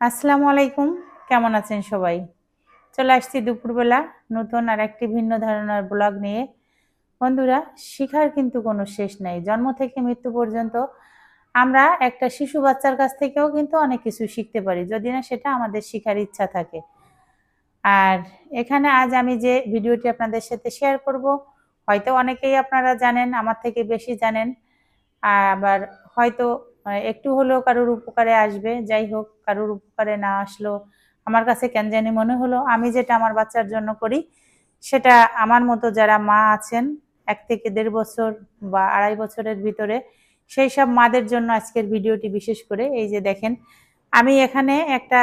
আসসালামু আলাইকুম। কেমন আছেন সবাই? চলে আসছি দুপুরবেলা নতুন আর একটি ভিন্ন ধারণার ব্লগ নিয়ে। বন্ধুরা, শিখার কিন্তু কোনো শেষ নাই। জন্ম থেকে মৃত্যু পর্যন্ত আমরা একটা শিশু বাচ্চার কাছ থেকেও কিন্তু অনেক কিছু শিখতে পারি, যদি না সেটা আমাদের শিখার ইচ্ছা থাকে। আর এখানে আজ আমি যে ভিডিওটি আপনাদের সাথে শেয়ার করব, হয়তো অনেকেই আপনারা জানেন, আমার থেকে বেশি জানেন, আবার হয়তো আহ, একটু হলেও কারোর উপকারে আসবে যাই হোক কারোর উপকারে না আসলো আমার কাছে কেন জানি মনে হলো আমি যেটা আমার বাচ্চার জন্য করি সেটা আমার মতো যারা মা আছেন এক থেকে দেড় বছর বা আড়াই বছরের ভিতরে সেই সব মাদের জন্য আজকের ভিডিওটি বিশেষ করে এই যে দেখেন আমি এখানে একটা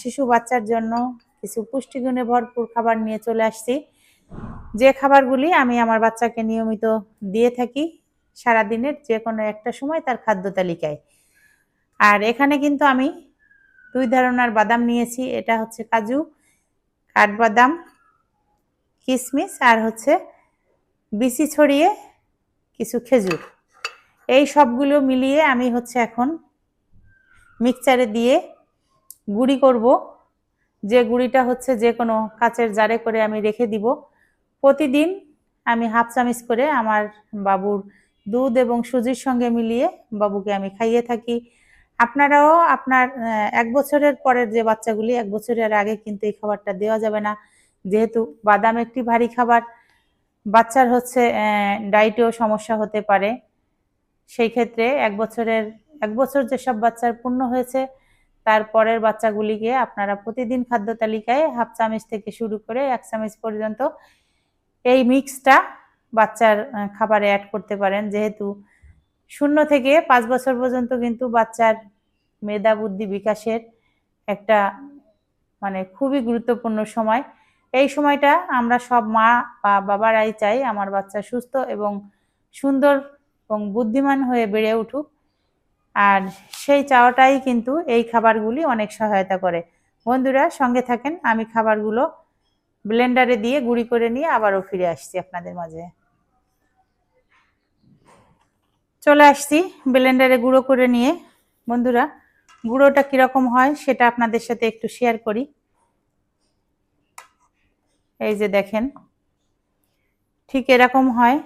শিশু বাচ্চার জন্য কিছু পুষ্টিগুণে ভরপুর খাবার নিয়ে চলে আসছি। যে খাবারগুলি আমি আমার বাচ্চাকে নিয়মিত দিয়ে থাকি সারাদিনের যে কোনো একটা সময় তার খাদ্য তালিকায়। আর এখানে কিন্তু আমি দুই ধরনের বাদাম নিয়েছি, এটা হচ্ছে কাজু, কাঠবাদাম কিশমিশ আর হচ্ছে বিচি ছড়িয়ে কিছু খেজুর। এই সবগুলো মিলিয়ে আমি হচ্ছে এখন মিক্সচারে দিয়ে গুঁড়ি করব। যে গুঁড়িটা হচ্ছে যে কোনো কাচের জারে করে আমি রেখে দিব। প্রতিদিন আমি হাফ চামিচ করে আমার বাবুর দুধ এবং সুজির সঙ্গে মিলিয়ে বাবুকে আমি খাইয়ে থাকি। আপনারাও আপনার এক বছরের পরের যে বাচ্চাগুলি, এক বছরের আগে কিন্তু এই খাবারটা দেওয়া যাবে না। যেহেতু বাদাম একটি ভারী খাবার, বাচ্চার হচ্ছে ডায়েটেও সমস্যা হতে পারে। সেই ক্ষেত্রে এক বছরের, এক বছর যেসব বাচ্চার পূর্ণ হয়েছে তারপরের বাচ্চাগুলিকে আপনারা প্রতিদিন খাদ্য তালিকায় হাফ চামচ থেকে শুরু করে এক চামচ পর্যন্ত এই মিক্সটা বাচ্চার খাবারে অ্যাড করতে পারেন। যেহেতু শূন্য থেকে পাঁচ বছর পর্যন্ত কিন্তু বাচ্চার মেধা বুদ্ধি বিকাশের একটা মানে খুবই গুরুত্বপূর্ণ সময়। এই সময়টা আমরা সব মা বা বাবারাই চাই আমার বাচ্চা সুস্থ এবং সুন্দর এবং বুদ্ধিমান হয়ে বেড়ে উঠুক। আর সেই চাওয়াটাই কিন্তু এই খাবারগুলি অনেক সহায়তা করে। বন্ধুরা, সঙ্গে থাকেন, আমি খাবারগুলো ব্লেন্ডারে দিয়ে গুঁড়ি করে নিয়ে আবারও ফিরে আসছি আপনাদের মাঝে। চলে আসছি ব্লেন্ডারে গুঁড়ো করে নিয়ে। বন্ধুরা, গুঁড়োটা কীরকম হয় সেটা আপনাদের সাথে একটু শেয়ার করি। এই যে দেখেন, ঠিক এরকম হয়।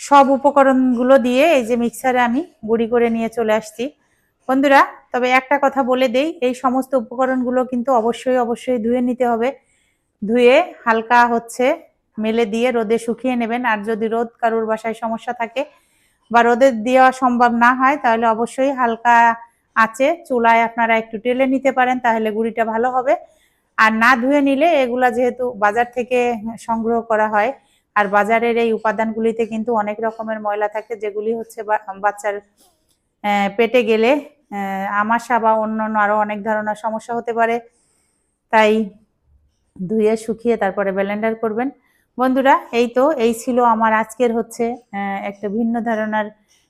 সব উপকরণগুলো দিয়ে এই যে মিক্সারে আমি গুঁড়ি করে নিয়ে চলে আসছি। বন্ধুরা, তবে একটা কথা বলে দেই, এই সমস্ত উপকরণগুলো কিন্তু অবশ্যই অবশ্যই ধুয়ে নিতে হবে। ধুয়ে হালকা হচ্ছে মেলে দিয়ে রোদে শুকিয়ে নেবেন। আর যদি রোদ কারুর বাসায় সমস্যা থাকে বা রোদে দেওয়া সম্ভব না হয়, তাহলে অবশ্যই হালকা আঁচে চুলায় আপনারা একটু টেলে নিতে পারেন, তাহলে গুঁড়িটা ভালো হবে। আর না ধুয়ে নিলে এগুলা যেহেতু বাজার থেকে সংগ্রহ করা হয়, আর বাজারের এই উপাদানগুলিতে কিন্তু অনেক রকমের ময়লা থাকে, যেগুলি হচ্ছে বাচ্চার পেটে গেলে আমাশা বা অন্য অন্য আরও অনেক ধরনের সমস্যা হতে পারে। তাই ধুয়ে শুকিয়ে তারপরে ব্লেন্ডার করবেন। বন্ধুরা, এই তো, এই ছিল আমার আজকের হচ্ছে একটা ভিন্ন ধারণার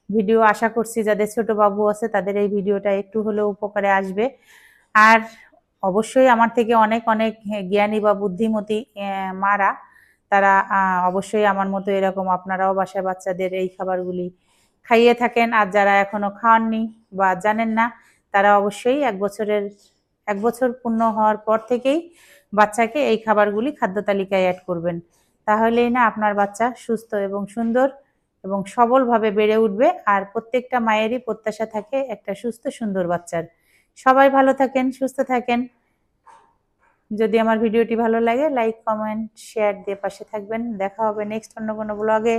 ভিডিও। আশা করছি যাদের ছোট বাবু আছে, তাদের এই ভিডিওটা একটু হলেও উপকারে আসবে। আর অবশ্যই আমার থেকে অনেক অনেক জ্ঞানী বা বুদ্ধিমতী মারা, তারা অবশ্যই আমার মতো এরকম আপনারাও বাসায় বাচ্চাদের এই খাবারগুলি খাইয়ে থাকেন। আর যারা এখনও খাওয়াননি বা জানেন না, তারা অবশ্যই এক বছরের, এক বছর পূর্ণ হওয়ার পর থেকেই বাচ্চাকে এই খাবারগুলি খাদ্য তালিকায় অ্যাড করবেন। তাহলেই না আপনার বাচ্চা সুস্থ এবং সুন্দর এবং সবলভাবে বেড়ে উঠবে। আর প্রত্যেকটা মায়েরই প্রত্যাশা থাকে একটা সুস্থ, সুন্দর বাচ্চার। সবাই ভালো থাকেন, সুস্থ থাকেন। যদি আমার ভিডিওটি ভালো লাগে লাইক কমেন্ট শেয়ার দিয়ে পাশে থাকবেন। দেখা হবে নেক্সট অন্য কোনো ব্লগে